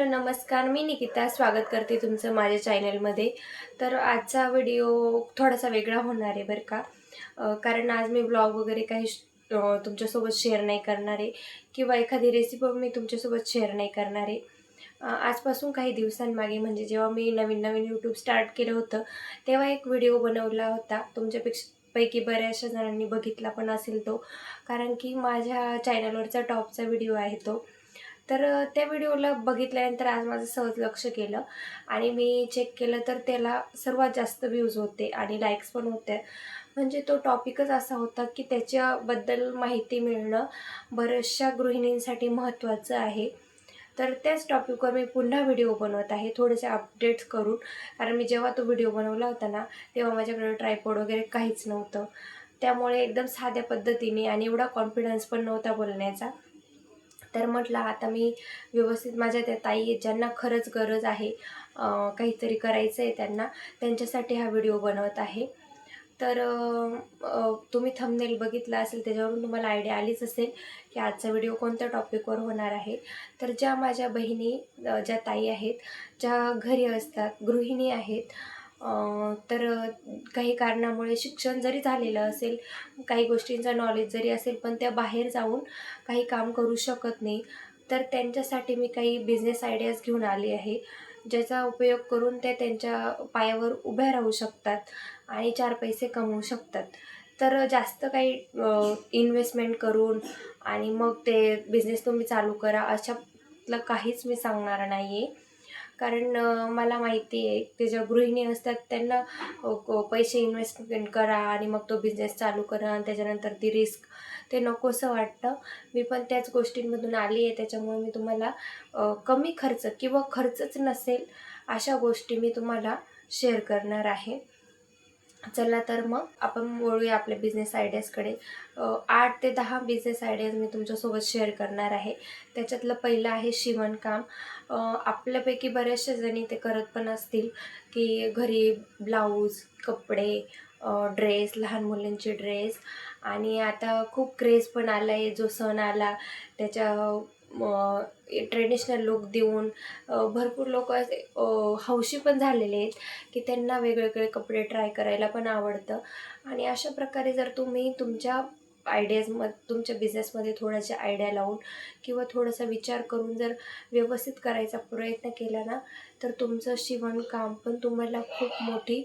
Hello नमस्कार. मी निकिता स्वागत करते तुमचं माझ्या चॅनलमध्ये. तर आजचा व्हिडिओ थोडासा वेगळा होणार आहे बरं का. कारण आज मी ब्लॉग वगैरे काही श- तुमच्यासोबत शेअर नाही करणार आहे किंवा एखादी रेसिपी मी तुमच्यासोबत शेअर नाही करणार आहे. आजपासून काही दिवसांमागे म्हणजे जेव्हा मी नवीन नवीन यूट्यूब स्टार्ट केलं होतं तेव्हा एक व्हिडिओ बनवला होता. तुमच्यापेक्षा पैकी बऱ्याचशा जणांनी बघितला पण असेल तो. कारण की माझ्या चॅनलवरचा टॉपचा व्हिडिओ आहे तो. तर त्या व्हिडिओला बघितल्यानंतर आज माझं सहज लक्ष केलं आणि मी चेक केलं तर त्याला सर्वात जास्त व्ह्यूज होते आणि लाईक्स पण होते म्हणजे तो टॉपिकच असा होता की त्याच्याबद्दल माहिती मिळणं बऱ्याचशा गृहिणींसाठी महत्त्वाचं आहे. तर त्याच टॉपिकवर मी पुन्हा व्हिडिओ बनवत आहे. थोडेसे अपडेट्स करून. कारण मी जेव्हा तो व्हिडिओ बनवला होता ना तेव्हा माझ्याकडे ट्रायपॉड वगैरे काहीच नव्हतं. त्यामुळे एकदम साध्या पद्धतीने आणि एवढा कॉन्फिडन्स पण नव्हता बोलण्याचा. तर म्हटलं आता मी व्यवस्थित माझ्या त्या ताई आहेत ज्यांना खरंच गरज आहे काहीतरी करायचं आहे त्यांना त्यांच्यासाठी हा व्हिडिओ बनवत आहे. तर तुम्ही थंबनेल बघितला असेल त्याच्यावरून तुम्हाला आयडिया आलीच असेल की आजचा व्हिडिओ कोणत्या टॉपिकवर होणार आहे. तर ज्या माझ्या बहिणी ज्या ताई आहेत ज्या घरी असतात गृहिणी आहेत तर काही कारणामुळे शिक्षण जरी झालेलं असेल काही गोष्टींचा नॉलेज जरी असेल पण त्या बाहेर जाऊन काही काम करू शकत नाही. तर त्यांच्यासाठी मी काही बिझनेस आयडियाज घेऊन आली आहे ज्याचा उपयोग करून ते त्यांच्या पायावर उभ्या राहू शकतात आणि चार पैसे कमवू शकतात. तर जास्त काही इन्व्हेस्टमेंट करून आणि मग ते बिझनेस तुम्ही चालू करा अशातलं काहीच मी सांगणार नाही आहे कारण मला माहिती आहे ते ज्या गृहिणी असतात त्यांना पैसे इन्व्हेस्टमेंट करा आणि मग तो बिझनेस चालू करा आणि त्याच्यानंतर ती रिस्क ते नकोसं वाटतं. मी पण त्याच गोष्टींमधून आली आहे त्याच्यामुळे मी तुम्हाला कमी खर्च किंवा खर्चच नसेल अशा गोष्टी मी तुम्हाला शेअर करणार आहे. चला तर मग आपण वळूया आपल्या बिझनेस आयडियाजकडे आठ ते दहा बिझनेस आयडियाज मी तुमच्यासोबत शेअर करणार आहे. त्याच्यातलं पहिलं आहे शिवणकाम आपल्यापैकी बऱ्याचशा जणी ते करत पण असतील की घरी ब्लाऊज कपडे ड्रेस लहान मुलांचे ड्रेस आणि आता खूप क्रेज पण आला आहे जो सण आला त्याच्या ट्रेडिशनल लुक देऊन भरपूर लोक असे हौशी पण झालेले आहेत की त्यांना वेगवेगळे कपडे ट्राय करायला पण आवडतं. आणि अशा प्रकारे जर तुम्ही तुमच्या आयडियाजमध्ये तुमच्या बिझनेसमध्ये थोड्याशा आयडिया लावून किंवा थोडासा विचार करून जर व्यवस्थित करायचा प्रयत्न केला ना तर तुमचं शिवणकाम पण तुम्हाला खूप मोठी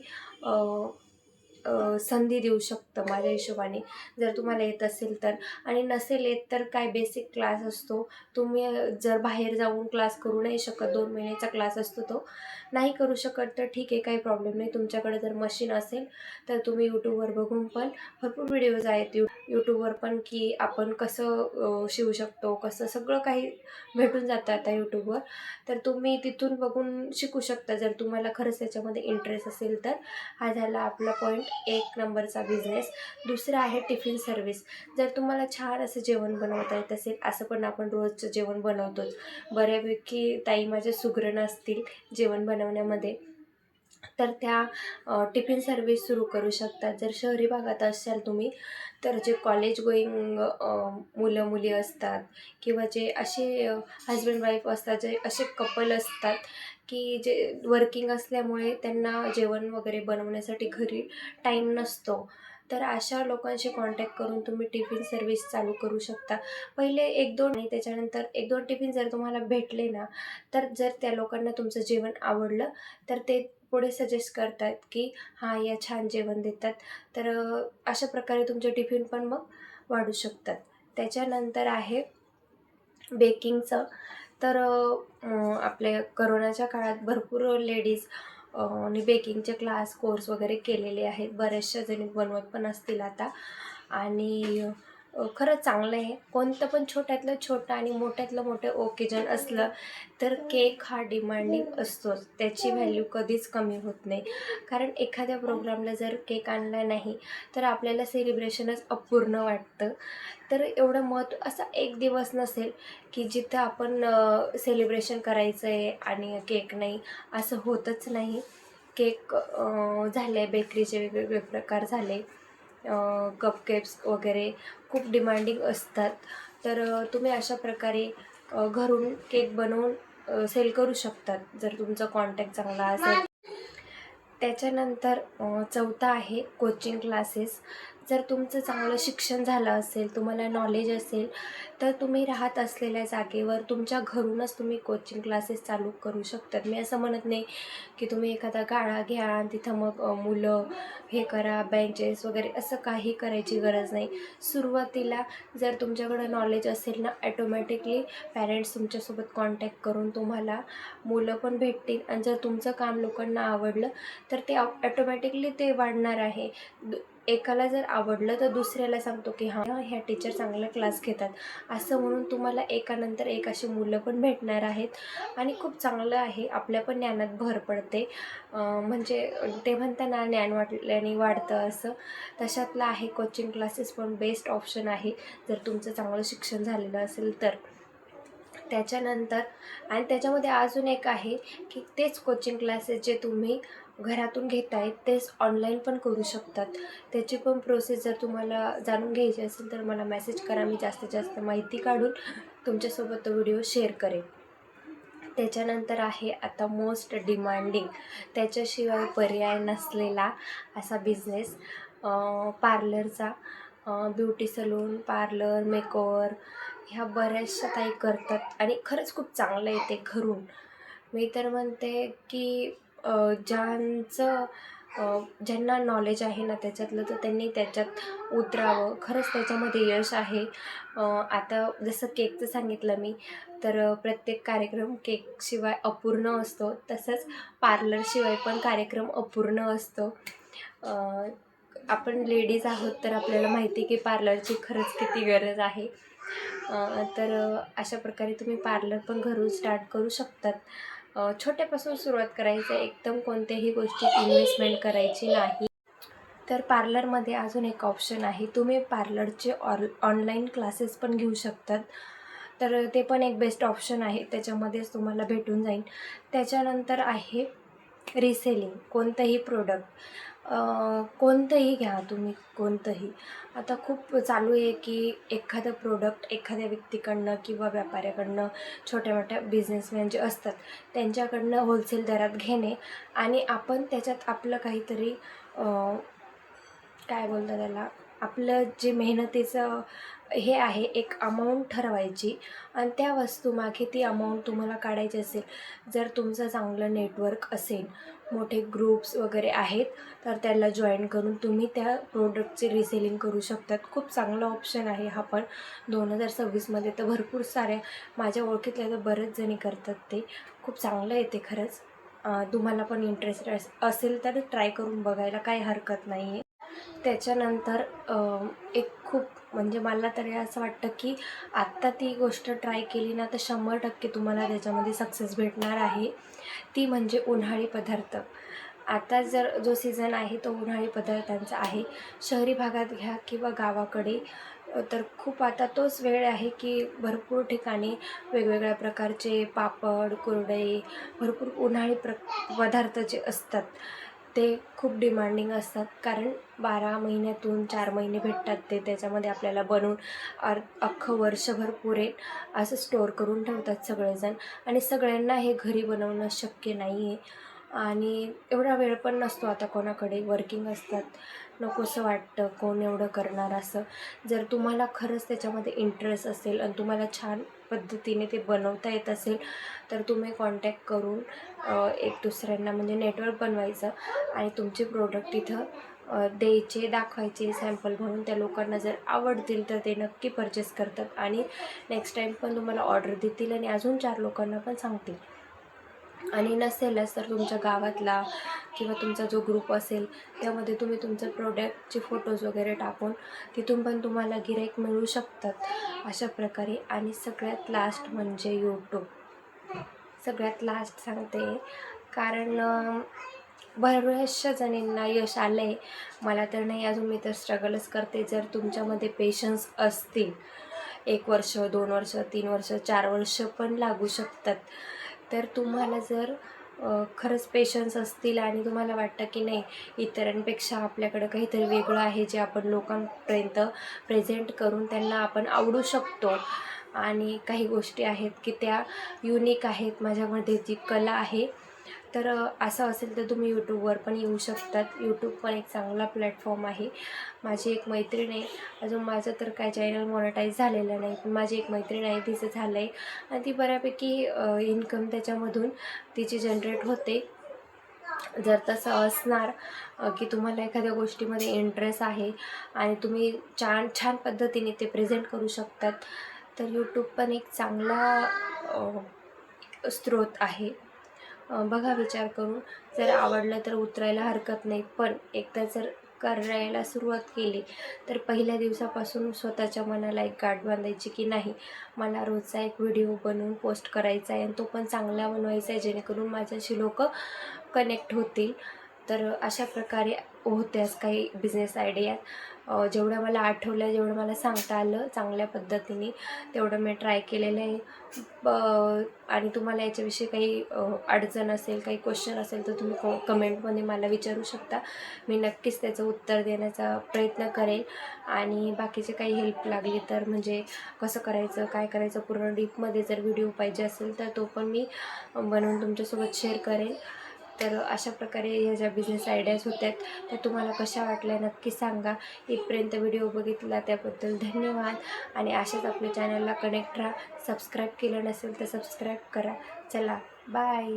संधी देऊ शकतं माझ्या हिशोबाने. जर तुम्हाला येत असेल तर. आणि नसेल येत तर काय बेसिक क्लास असतो. तुम्ही जर बाहेर जाऊन क्लास करू नाही शकत दोन महिन्याचा क्लास असतो तो नाही करू शकत तर ठीक आहे काही प्रॉब्लेम नाही. तुमच्याकडे जर मशीन असेल तर तुम्ही यूट्यूबवर बघून पण भरपूर व्हिडिओज आहेत. यू यूट्यूबवर पण की आपण कसं शिवू शकतो कसं सगळं काही भेटून जातं आता यूट्यूबवर तर तुम्ही तिथून बघून शिकू शकता. जर तुम्हाला खरंच त्याच्यामध्ये इंटरेस्ट असेल तर हा झाला आपला पॉईंट एक नंबरचा बिझनेस दुसरा आहे टिफिन सर्विस जर तुम्हाला छान असं जेवण बनवता येत असेल असं पण आपण रोजचं जेवण बनवतोच. बऱ्यापैकी ताई माझ्या सुगरण असतील जेवण बनवण्यामध्ये. तर त्या टिफिन सर्विस सुरू करू शकतात. जर शहरी भागात असाल तुम्ही तर जे कॉलेज गोईंग मुलं मुली असतात किंवा जे असे हजबंड वाईफ असतात जे असे कपल असतात की जे वर्किंग असल्यामुळे त्यांना जेवण वगैरे बनवण्यासाठी घरी टाईम नसतो. तर अशा लोकांशी कॉन्टॅक्ट करून तुम्ही टिफिन सर्विस चालू करू शकता. पहिले एक दोन आणि त्याच्यानंतर एक दोन टिफिन जर तुम्हाला भेटले ना तर जर त्या लोकांना तुमचं जेवण आवडलं तर ते पुढे सजेस्ट करतात की हां या छान जेवण देतात. तर अशा प्रकारे तुमचे टिफिन पण मग वाढू शकतात. त्याच्यानंतर आहे बेकिंगचं तर आपल्या करोनाच्या काळात भरपूर लेडीज आणि बेकिंगचे क्लास कोर्स वगैरे केलेले आहेत. बऱ्याचशा जणी बनवत पण असतील आता. आणि खरंच चांगलं आहे. कोणतं पण छोट्यातलं छोटं आणि मोठ्यातलं मोठं ओकेजन असलं तर केक हा डिमांडिंग असतोच. त्याची व्हॅल्यू कधीच कमी होत नाही. कारण एखाद्या प्रोग्रामला जर केक आणला नाही तर आपल्याला सेलिब्रेशनच अपूर्ण वाटतं. तर एवढं महत्त्व असा एक दिवस नसेल की जिथं आपण सेलिब्रेशन करायचं आहे आणि केक नाही असं होतच नाही. केक झाले बेकरीचे वेगवेगळे प्रकार झाले. कपकेप्स वगैरे खूप डिमांडिंग असतात. तर तुम्ही अशा प्रकारे घरून केक बनवून सेल करू शकतात जर तुमचा कॉन्टॅक्ट चांगला असेल. त्याच्यानंतर चौथा आहे कोचिंग क्लासेस जर तुमचं चांगलं शिक्षण झालं असेल तुम्हाला नॉलेज असेल तर तुम्ही राहत असलेल्या जागेवर तुमच्या घरूनच तुम्ही कोचिंग क्लासेस चालू करू शकतात. मी असं म्हणत नाही की तुम्ही एखादा गाळा घ्या आणि तिथं मग मुलं हे करा बेंचेस वगैरे असं काही करायची गरज नाही. सुरुवातीला जर तुमच्याकडं नॉलेज असेल ना ॲटोमॅटिकली पॅरेंट्स तुमच्यासोबत कॉन्टॅक्ट करून तुम्हाला मुलं पण भेटतील. आणि जर तुमचं काम लोकांना आवडलं तर ते ॲटोमॅटिकली ते वाढणार आहे. एकाला जर आवडलं तर दुसऱ्याला सांगतो की हां ह्या टीचर चांगला क्लास घेतात. असं म्हणून तुम्हाला एकानंतर एक अशी मुलं पण भेटणार आहेत. आणि खूप चांगलं आहे आपल्या पण ज्ञानात भर पडते. म्हणजे ते म्हणताना ज्ञान वाटल्याने वाढतं असं. तशातलं आहे कोचिंग क्लासेस पण बेस्ट ऑप्शन आहे. जर तुमचं चांगलं शिक्षण झालेलं असेल तर. त्याच्यानंतर आणि त्याच्यामध्ये अजून एक आहे की तेच कोचिंग क्लासेस जे तुम्ही घरातून घेताय तेच ऑनलाईन पण करू शकतात. त्याची पण प्रोसेस जर तुम्हाला जाणून घ्यायची असेल तर मला मेसेज करा. मी जास्तीत जास्त माहिती काढून तुमच्यासोबत तो व्हिडिओ शेअर करेन. त्याच्यानंतर आहे आता मोस्ट डिमांडिंग त्याच्याशिवाय पर्याय नसलेला असा बिझनेस पार्लरचा ब्युटी सलून पार्लर मेकओवर ह्या बऱ्याचशा ताई करतात. आणि खरंच खूप चांगलं येते घरून. मी तर म्हणते की ज्यांचं ज्यांना नॉलेज आहे ना त्याच्यातलं तर त्यांनी त्याच्यात उतरावं. खरंच त्याच्यामध्ये यश आहे. आता जसं केकचं सांगितलं मी तर प्रत्येक कार्यक्रम केकशिवाय अपूर्ण असतो. तसंच पार्लरशिवाय पण कार्यक्रम अपूर्ण असतो. आपण लेडीज आहोत तर आपल्याला माहिती आहे की पार्लरची खरंच किती गरज आहे. तर अशा प्रकारे तुम्ही पार्लर पण घरून स्टार्ट करू शकतात. छोट्यापासून सुरुवात करायचं आहे एकदम कोणत्याही गोष्टीत इन्व्हेस्टमेंट करायची नाही. तर पार्लरमध्ये अजून एक ऑप्शन आहे. तुम्ही पार्लरचे ऑल ऑनलाईन क्लासेस पण घेऊ शकतात. तर ते पण एक बेस्ट ऑप्शन आहे. त्याच्यामध्येच तुम्हाला भेटून जाईल. त्याच्यानंतर आहे रिसेलिंग कोणतंही प्रोडक्ट कोणतंही घ्या तुम्ही कोणतंही. आता खूप चालू आहे की एखादं प्रोडक्ट एखाद्या व्यक्तीकडनं किंवा व्यापाऱ्याकडनं छोट्या मोठ्या बिझनेसमॅन जे असतात त्यांच्याकडनं होलसेल दरात घेणे आणि आपण त्याच्यात आपलं काहीतरी काय बोलतात त्याला? आपलं जे मेहनतीचं हे आहे एक अमाऊंट ठरवायची. आणि त्या वस्तूमागे ती अमाऊंट तुम्हाला काढायची असेल जर तुमचं चांगलं नेटवर्क असेल मोठे ग्रुप्स वगैरे आहेत तर त्याला जॉईन करून तुम्ही त्या प्रोडक्टचे रिसेलिंग करू शकतात. खूप चांगला ऑप्शन आहे हा पण. दोन हजार सव्वीसमध्ये तर भरपूर साऱ्या माझ्या ओळखीतल्या तर बरेच जणी करतात ते. खूप चांगलं येते खरंच. तुम्हाला पण इंटरेस्ट असेल तर ट्राय करून बघायला काही हरकत नाही आहे त्याच्यानंतर एक खूप म्हणजे मला तरी असं वाटतं की आत्ता ती गोष्ट ट्राय केली ना तर शंभर टक्के तुम्हाला त्याच्यामध्ये सक्सेस भेटणार आहे. ती म्हणजे उन्हाळी पदार्थ. आता जर जो सीझन आहे तो उन्हाळी पदार्थांचा आहे. शहरी भागात घ्या किंवा गावाकडे तर खूप आता तोच वेळ आहे की भरपूर ठिकाणी वेगवेगळ्या प्रकारचे पापड कुरडई भरपूर उन्हाळी प्र पदार्थ जे असतात ते खूप डिमांडिंग असतात. कारण बारा महिन्यातून चार महिने भेटतात ते. त्याच्यामध्ये आपल्याला बनवून अर अख्खं वर्षभर पुरेल असं स्टोअर करून ठेवतात सगळेजण. आणि सगळ्यांना हे घरी बनवणं शक्य नाही आहे आणि एवढा वेळ पण नसतो आता कोणाकडे. वर्किंग असतात. नकोसं वाटतं कोण एवढं करणार असं. जर तुम्हाला खरंच त्याच्यामध्ये इंटरेस्ट असेल आणि तुम्हाला छान पद्धतीने ते बनवता येत असेल तर तुम्ही कॉन्टॅक्ट करून एक दुसऱ्यांना म्हणजे नेटवर्क बनवायचं आणि तुमचे प्रोडक्ट तिथं द्यायचे दाखवायचे सॅम्पल म्हणून त्या लोकांना जर आवडतील तर ते नक्की परचेस करतात. आणि नेक्स्ट टाईम पण तुम्हाला ऑर्डर देतील आणि अजून चार लोकांना पण सांगतील. आणि नसेलच तर तुमच्या गावातला किंवा तुमचा जो ग्रुप असेल त्यामध्ये तुम्ही तुमचं प्रोडक्टचे फोटोज वगैरे टाकून तिथून पण तुम्हाला गिराईक मिळू शकतात. अशा प्रकारे आणि सगळ्यात लास्ट म्हणजे यूट्यूब सगळ्यात लास्ट सांगते कारण बऱ्याचशा जणींना यश आलं आहे मला तर नाही अजून मी तर स्ट्रगलच करते. जर तुमच्यामध्ये पेशन्स असतील एक वर्ष दोन वर्ष तीन वर्ष चार वर्ष पण लागू शकतात. तर तुम्हाला जर खरंच पेशन्स असतील आणि तुम्हाला वाटतं की नाही इतरांपेक्षा आपल्याकडं काहीतरी वेगळं आहे जे आपण लोकांपर्यंत प्रेझेंट करून त्यांना आपण आवडू शकतो. आणि काही गोष्टी आहेत की त्या युनिक आहेत. माझ्यामध्ये जी कला आहे तर असं असेल तर तुम्ही यूट्यूबवर पण येऊ शकतात. यूट्यूब पण एक चांगला प्लॅटफॉर्म आहे. माझी एक मैत्रीण आहे. अजून माझं तर काय चॅनल मॉनिटाईज झालेलं नाही. पण माझी एक मैत्रीण आहे तिचं झालं आहे आणि ती बऱ्यापैकी इन्कम त्याच्यामधून तिची जनरेट होते. जर तसं असणार की तुम्हाला एखाद्या गोष्टीमध्ये इंटरेस्ट आहे आणि तुम्ही छान छान पद्धतीने ते प्रेझेंट करू शकतात तर यूट्यूब पण एक चांगला स्रोत आहे. बघा विचार करून. जर आवडलं तर उतरायला हरकत नाही. पण एकदा जर करायला सुरुवात केली तर पहिल्या दिवसापासून स्वतःच्या मनाला एक गाठ बांधायची की नाही मला रोजचा एक व्हिडिओ बनवून पोस्ट करायचा आहे आणि तो पण चांगला बनवायचा आहे जेणेकरून माझ्याशी लोक कनेक्ट होतील. तर अशा प्रकारे होत्याच काही बिझनेस आयडिया जेवढं मला आठवलं जेवढं मला सांगता आलं चांगल्या पद्धतीने तेवढं मी ट्राय केलेलं आहे. ब आणि तुम्हाला याच्याविषयी काही अडचण असेल काही क्वेश्चन असेल तर तुम्ही को कमेंटमध्ये मला विचारू शकता. मी नक्कीच त्याचं उत्तर देण्याचा प्रयत्न करेल. आणि बाकीचे काही हेल्प लागली तर म्हणजे कसं करायचं काय करायचं पूर्ण डीपमध्ये जर व्हिडिओ पाहिजे असेल तर तो पण मी बनवून तुमच्यासोबत शेअर करेल. तर अशा प्रकारे ह्या ज्या बिझनेस आयडियाज होत्या त्या तुम्हाला कशा वाटल्या नक्की सांगा. इथपर्यंत व्हिडिओ बघितला त्याबद्दल धन्यवाद. आणि अशाच आपल्या चॅनलला कनेक्ट राहा. सबस्क्राईब केलं नसेल तर सबस्क्राईब करा. चला बाय